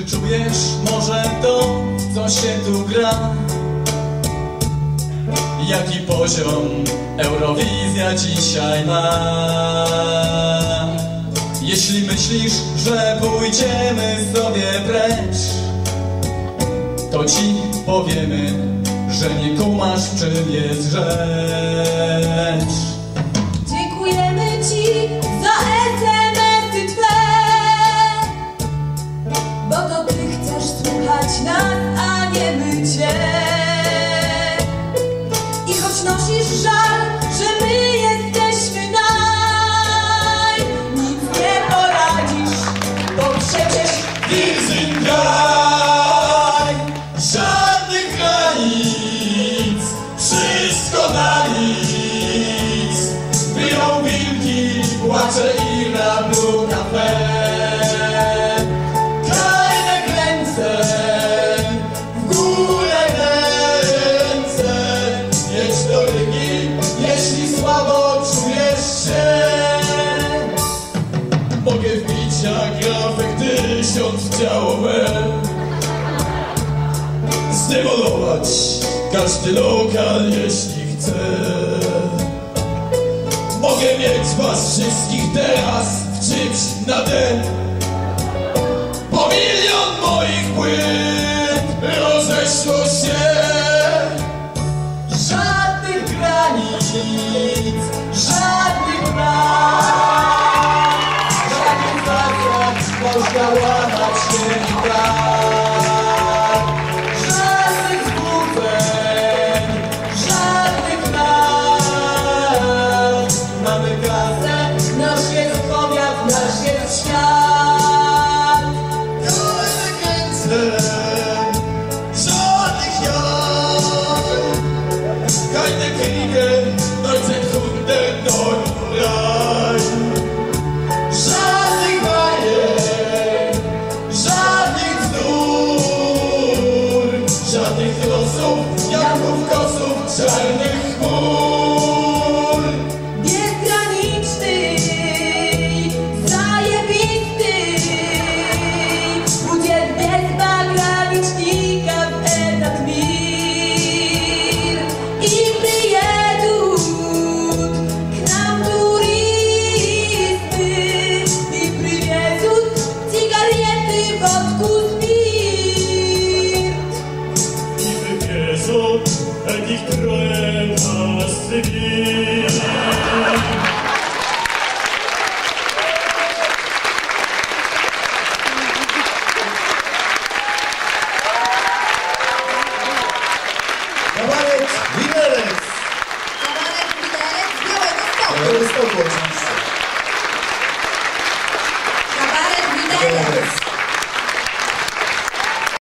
Czy czujesz może to, co się tu gra? Jaki poziom Eurowizja dzisiaj ma? Jeśli myślisz, że pójdziemy sobie precz To ci powiemy, że nie kumasz czym jest rzecz nie jeśli słabo czujesz się. Mogę wbić jak grafek tysiąc w ciało me Zdemolować każdy lokal jeśli chcę. Mogę mieć was wszystkich teraz w czymś na den Po milion moich płyt rozeszło się to me. Одних трое